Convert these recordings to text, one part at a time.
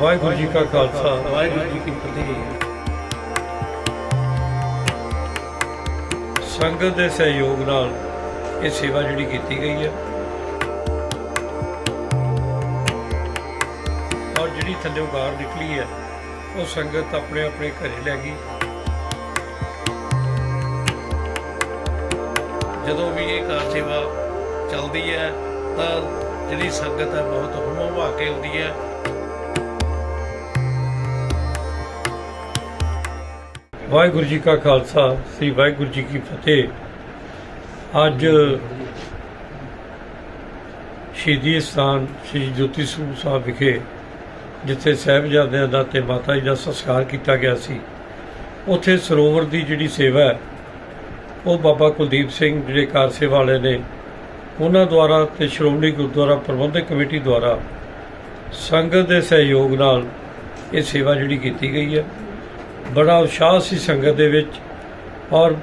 ਵਾਹਿਗੁਰੂ ਜੀ ਕਾ ਖਾਲਸਾ। ਵਾਹਿਗੁਰੂ ਜੀ ਕੀ ਫਤਿਹ। ਸੰਗਤ ਦੇ ਸਹਿਯੋਗ ਨਾਲ ਇਹ ਸੇਵਾ ਜਿਹੜੀ ਕੀਤੀ ਗਈ ਹੈ। ਔਰ ਜਿਹੜੀ ਥੱਲੇ ਗਾਰ ਨਿਕਲੀ ਹੈ ਉਹ ਸੰਗਤ ਆਪਣੇ ਆਪਣੇ ਘਰੇ ਲੈ ਗਈ। ਜਦੋਂ ਵੀ ਇਹ ਕਾਰ ਸੇਵਾ ਚੱਲਦੀ ਹੈ ਤਾਂ ਜਿਹੜੀ ਸੰਗਤ ਹੈ ਬਹੁਤ ਹੁਮਾ ਕੇ ਆਉਂਦੀ ਹੈ। ਵਾਹਿਗੁਰੂ ਜੀ ਕਾ ਖਾਲਸਾ, ਸ੍ਰੀ ਵਾਹਿਗੁਰੂ ਜੀ ਕੀ ਫਤਿਹ। ਅੱਜ ਸ਼ਹੀਦੀ ਸਥਾਨ ਸ੍ਰੀ ਜੋਤੀ ਸਰੂਪ ਸਾਹਿਬ ਵਿਖੇ, ਜਿੱਥੇ ਸਾਹਿਬਜ਼ਾਦਿਆਂ ਦਾ ਤੇ ਮਾਤਾ ਜੀ ਦਾ ਸੰਸਕਾਰ ਕੀਤਾ ਗਿਆ ਸੀ, ਉੱਥੇ ਸਰੋਵਰ ਦੀ ਜਿਹੜੀ ਸੇਵਾ ਹੈ, ਉਹ ਬਾਬਾ ਕੁਲਦੀਪ ਸਿੰਘ ਜਿਹੜੇ ਕਾਰ ਸੇਵਾ ਵਾਲੇ ਨੇ, ਉਹਨਾਂ ਦੁਆਰਾ ਤੇ ਸ਼੍ਰੋਮਣੀ ਗੁਰਦੁਆਰਾ ਪ੍ਰਬੰਧਕ ਕਮੇਟੀ ਦੁਆਰਾ ਸੰਗਤ ਦੇ ਸਹਿਯੋਗ ਨਾਲ ਇਹ ਸੇਵਾ ਜਿਹੜੀ ਕੀਤੀ ਗਈ ਹੈ। ਬੜਾ ਉਤਸ਼ਾਹ ਸੀ ਸੰਗਤ ਦੇ ਵਿੱਚ ਔਰ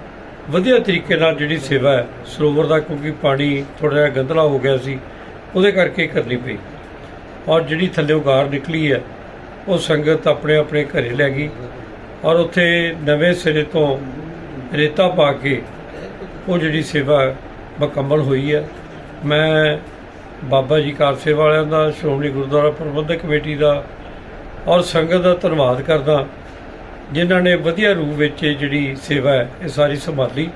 ਵਧੀਆ ਤਰੀਕੇ ਨਾਲ ਜਿਹੜੀ ਸੇਵਾ ਹੈ, ਸਰੋਵਰ ਦਾ ਕਿਉਂਕਿ ਪਾਣੀ ਥੋੜਾ ਜਿਹਾ ਗੰਦਲਾ ਹੋ ਗਿਆ ਸੀ, ਉਹਦੇ ਕਰਕੇ ਕਰਨੀ ਪਈ। ਔਰ ਜਿਹੜੀ ਥੱਲੇ ਗਾਰ ਨਿਕਲੀ ਹੈ, ਉਹ ਸੰਗਤ ਆਪਣੇ ਆਪਣੇ ਘਰੇ ਲੈ ਗਈ ਔਰ ਉੱਥੇ ਨਵੇਂ ਸਿਰੇ ਤੋਂ ਰੇਤਾ ਪਾ ਕੇ ਉਹ ਜਿਹੜੀ ਸੇਵਾ ਮੁਕੰਮਲ ਹੋਈ ਹੈ। ਮੈਂ ਬਾਬਾ ਜੀ ਕਾਰ ਵਾਲਿਆਂ ਦਾ, ਸ਼੍ਰੋਮਣੀ ਗੁਰਦੁਆਰਾ ਪ੍ਰਬੰਧਕ ਕਮੇਟੀ ਦਾ ਔਰ ਸੰਗਤ ਦਾ ਧੰਨਵਾਦ ਕਰਦਾ ਜਿਨ੍ਹਾਂ ਨੇ ਵਧੀਆ ਰੂਪ ਵਿੱਚ ਇਹ ਜਿਹੜੀ ਸੇਵਾ ਹੈ, ਇਹ ਸਾਰੀ ਸੰਭਾਲੀ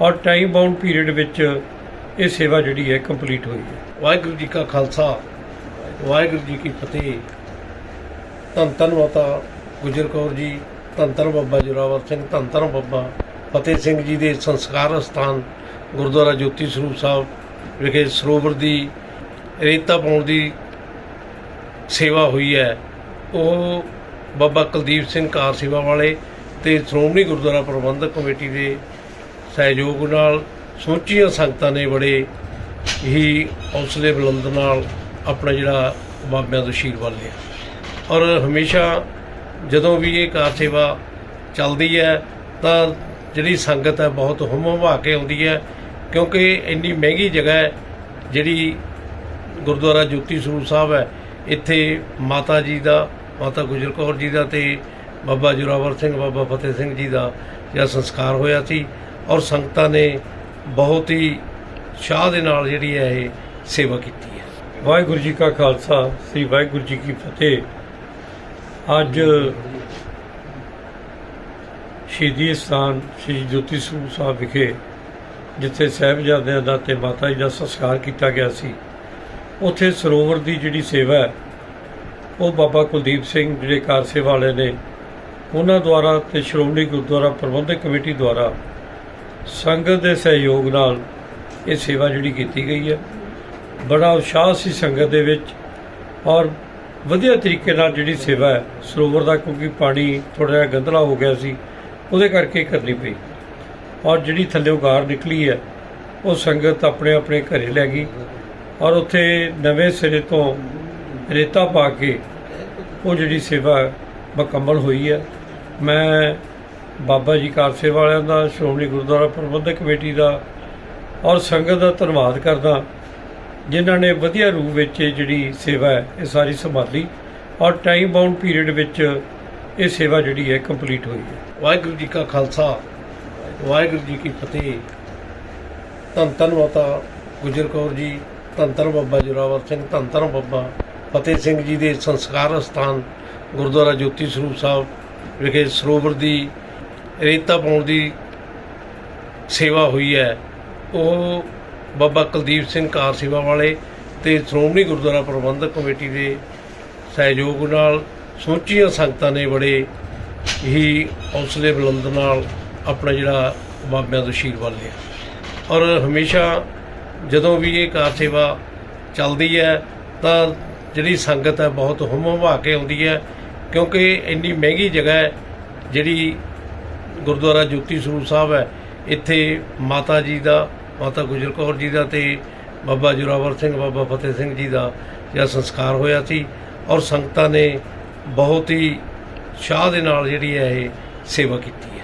ਔਰ ਟਾਈਮ ਬਾਉਂਡ ਪੀਰੀਅਡ ਵਿੱਚ ਇਹ ਸੇਵਾ ਜਿਹੜੀ ਹੈ ਕੰਪਲੀਟ ਹੋਈ ਹੈ। ਵਾਹਿਗੁਰੂ ਜੀ ਕਾ ਖਾਲਸਾ, ਵਾਹਿਗੁਰੂ ਜੀ ਕੀ ਫਤਿਹ। ਧੰਨ ਧੰਨ ਮਾਤਾ ਗੁਜਰ ਕੌਰ ਜੀ, ਧੰਨ ਧੰਨ ਬਾਬਾ ਜੋਰਾਵਰ ਸਿੰਘ, ਧੰਨ ਧੰਨ ਬਾਬਾ ਫਤਿਹ ਸਿੰਘ ਜੀ ਦੇ ਸੰਸਕਾਰ ਸਥਾਨ ਗੁਰਦੁਆਰਾ ਜੋਤੀ ਸਰੂਪ ਸਾਹਿਬ ਵਿਖੇ ਸਰੋਵਰ ਦੀ ਰੇਤਾ ਪਾਉਣ ਦੀ ਸੇਵਾ ਹੋਈ ਹੈ। ਉਹ ਬਾਬਾ ਕੁਲਦੀਪ ਸਿੰਘ ਕਾਰ ਸੇਵਾ ਵਾਲੇ ਤੇ ਸ਼੍ਰੋਮਣੀ ਗੁਰਦੁਆਰਾ ਪ੍ਰਬੰਧਕ ਕਮੇਟੀ ਦੇ ਸਹਿਯੋਗ ਨਾਲ ਸਮੁੱਚੀਆਂ ਸੰਗਤਾਂ ਨੇ ਬੜੇ ਹੀ ਹੌਸਲੇ ਬੁਲੰਦ ਨਾਲ ਆਪਣਾ ਜਿਹੜਾ ਬਾਬਿਆਂ ਤੋਂ ਆਸ਼ੀਰਵਾਦ ਲਿਆ। ਔਰ ਹਮੇਸ਼ਾ ਜਦੋਂ ਵੀ ਇਹ ਕਾਰ ਸੇਵਾ ਚੱਲਦੀ ਹੈ, ਤਾਂ ਜਿਹੜੀ ਸੰਗਤ ਹੈ ਬਹੁਤ ਹੁਮ ਹੁਮਾ ਕੇ ਆਉਂਦੀ ਹੈ, ਕਿਉਂਕਿ ਇੰਨੀ ਮਹਿੰਗੀ ਜਗ੍ਹਾ ਹੈ ਜਿਹੜੀ ਗੁਰਦੁਆਰਾ ਜੋਤੀ ਸਰੂਪ ਸਾਹਿਬ ਹੈ, ਇੱਥੇ ਮਾਤਾ ਜੀ ਦਾ ਮਾਤਾ ਗੁਜਰ ਕੌਰ ਜੀ ਦਾ ਤੇ ਬਾਬਾ ਜੋਰਾਵਰ ਸਿੰਘ, ਬਾਬਾ ਫਤਿਹ ਸਿੰਘ ਜੀ ਦਾ ਜਿਹੜਾ ਸੰਸਕਾਰ ਹੋਇਆ ਸੀ ਔਰ ਸੰਗਤਾਂ ਨੇ ਬਹੁਤ ਹੀ ਸ਼ਾਹ ਦੇ ਨਾਲ ਜਿਹੜੀ ਹੈ ਇਹ ਸੇਵਾ ਕੀਤੀ ਹੈ। ਵਾਹਿਗੁਰੂ ਜੀ ਕਾ ਖਾਲਸਾ, ਸ੍ਰੀ ਵਾਹਿਗੁਰੂ ਜੀ ਕੀ ਫਤਿਹ। ਅੱਜ ਸ਼ਹੀਦੀ ਸਥਾਨ ਸ੍ਰੀ ਜੋਤੀ ਸਰੂਪ ਸਾਹਿਬ ਵਿਖੇ, ਜਿੱਥੇ ਸਾਹਿਬਜ਼ਾਦਿਆਂ ਦਾ ਤੇ ਮਾਤਾ ਜੀ ਦਾ ਸੰਸਕਾਰ ਕੀਤਾ ਗਿਆ ਸੀ, ਉੱਥੇ ਸਰੋਵਰ ਦੀ ਜਿਹੜੀ ਸੇਵਾ ਹੈ ਉਹ ਬਾਬਾ ਕੁਲਦੀਪ ਸਿੰਘ ਜਿਹੜੇ ਕਾਰ ਸੇਵਾ ਵਾਲੇ ਨੇ ਉਹਨਾਂ ਦੁਆਰਾ ਤੇ ਸ਼੍ਰੋਮਣੀ ਗੁਰਦੁਆਰਾ ਪ੍ਰਬੰਧਕ ਕਮੇਟੀ ਦੁਆਰਾ ਸੰਗਤ ਦੇ ਸਹਿਯੋਗ ਨਾਲ ਇਹ ਸੇਵਾ ਜਿਹੜੀ ਕੀਤੀ ਗਈ ਹੈ। ਬੜਾ ਉਤਸ਼ਾਹ ਸੀ ਸੰਗਤ ਦੇ ਵਿੱਚ ਔਰ ਵਧੀਆ ਤਰੀਕੇ ਨਾਲ ਜਿਹੜੀ ਸੇਵਾ ਹੈ, ਸਰੋਵਰ ਦਾ ਕਿਉਂਕਿ ਪਾਣੀ ਥੋੜਾ ਜਿਹਾ ਗੰਦਲਾ ਹੋ ਗਿਆ ਸੀ, ਉਹਦੇ ਕਰਕੇ ਕਰਨੀ ਪਈ। ਔਰ ਜਿਹੜੀ ਥੱਲੇ ਗਾਰ ਨਿਕਲੀ ਹੈ, ਉਹ ਸੰਗਤ ਆਪਣੇ ਆਪਣੇ ਘਰੇ ਲੈ ਗਈ ਔਰ ਉੱਥੇ ਨਵੇਂ ਸਿਰੇ ਤੋਂ ਰੇਤਾ ਪਾ ਕੇ ਉਹ ਜਿਹੜੀ ਸੇਵਾ ਮੁਕੰਮਲ ਹੋਈ ਹੈ। ਮੈਂ ਬਾਬਾ ਜੀ ਕਾਰ ਵਾਲਿਆਂ ਦਾ, ਸ਼੍ਰੋਮਣੀ ਗੁਰਦੁਆਰਾ ਪ੍ਰਬੰਧਕ ਕਮੇਟੀ ਦਾ ਔਰ ਸੰਗਤ ਦਾ ਧੰਨਵਾਦ ਕਰਦਾ ਜਿਨ੍ਹਾਂ ਨੇ ਵਧੀਆ ਰੂਪ ਵਿੱਚ ਇਹ ਜਿਹੜੀ ਸੇਵਾ ਹੈ, ਇਹ ਸਾਰੀ ਸੰਭਾਲੀ ਔਰ ਟਾਈਮ ਬਾਉਂਡ ਪੀਰੀਅਡ ਵਿੱਚ ਇਹ ਸੇਵਾ ਜਿਹੜੀ ਹੈ ਕੰਪਲੀਟ ਹੋਈ ਹੈ। ਵਾਹਿਗੁਰੂ ਜੀ ਕਾ ਖਾਲਸਾ, ਵਾਹਿਗੁਰੂ ਜੀ ਕੀ ਫਤਿਹ। ਧੰਨ ਧੰਨ ਮਾਤਾ ਗੁਜਰ ਕੌਰ ਜੀ, ਧੰਨ ਧੰਨ ਬਾਬਾ ਜੋਰਾਵਰ ਸਿੰਘ, ਧੰਨ ਧੰਨ ਬਾਬਾ ਫਤਿਹ ਸਿੰਘ ਜੀ ਦੇ ਸੰਸਕਾਰ ਸਥਾਨ ਗੁਰਦੁਆਰਾ ਜੋਤੀ ਸਰੂਪ ਸਾਹਿਬ ਵਿਖੇ ਸਰੋਵਰ ਦੀ ਰੇਤਾ ਪਾਉਣ ਦੀ ਸੇਵਾ ਹੋਈ ਹੈ। ਉਹ ਬਾਬਾ ਕੁਲਦੀਪ ਸਿੰਘ ਕਾਰ ਸੇਵਾ ਵਾਲੇ ਤੇ ਸ਼੍ਰੋਮਣੀ ਗੁਰਦੁਆਰਾ ਪ੍ਰਬੰਧਕ ਕਮੇਟੀ ਦੇ ਸਹਿਯੋਗ ਨਾਲ ਸਮੁੱਚੀਆਂ ਸੰਗਤਾਂ ਨੇ ਬੜੇ ਹੀ ਹੌਸਲੇ ਬੁਲੰਦ ਨਾਲ ਆਪਣਾ ਜਿਹੜਾ ਬਾਬਿਆਂ ਤੋਂ ਆਸ਼ੀਰਵਾਦ ਲਿਆ। ਔਰ ਹਮੇਸ਼ਾ ਜਦੋਂ ਵੀ ਇਹ ਕਾਰ ਸੇਵਾ ਚੱਲਦੀ ਹੈ ਤਾਂ ਜਿਹੜੀ ਸੰਗਤ ਹੈ, ਬਹੁਤ ਹੁਮ ਹੁਮਾ ਕੇ ਆਉਂਦੀ ਹੈ, ਕਿਉਂਕਿ ਇੰਨੀ ਮਹਿੰਗੀ ਜਗ੍ਹਾ ਹੈ, ਜਿਹੜੀ ਗੁਰਦੁਆਰਾ ਜੋਤੀ ਸਰੂਪ ਸਾਹਿਬ ਹੈ, ਇੱਥੇ ਮਾਤਾ ਜੀ ਦਾ, ਮਾਤਾ ਗੁਜਰ ਕੌਰ ਜੀ ਦਾ ਤੇ ਬਾਬਾ ਜੋਰਾਵਰ ਸਿੰਘ, ਬਾਬਾ ਫਤਿਹ ਸਿੰਘ ਜੀ ਦਾ ਜਿਹੜਾ ਸੰਸਕਾਰ ਹੋਇਆ ਸੀ ਔਰ ਸੰਗਤਾਂ ਨੇ ਬਹੁਤ ਹੀ ਸ਼ਾਹ ਦੇ ਨਾਲ ਜਿਹੜੀ ਹੈ ਇਹ ਸੇਵਾ ਕੀਤੀ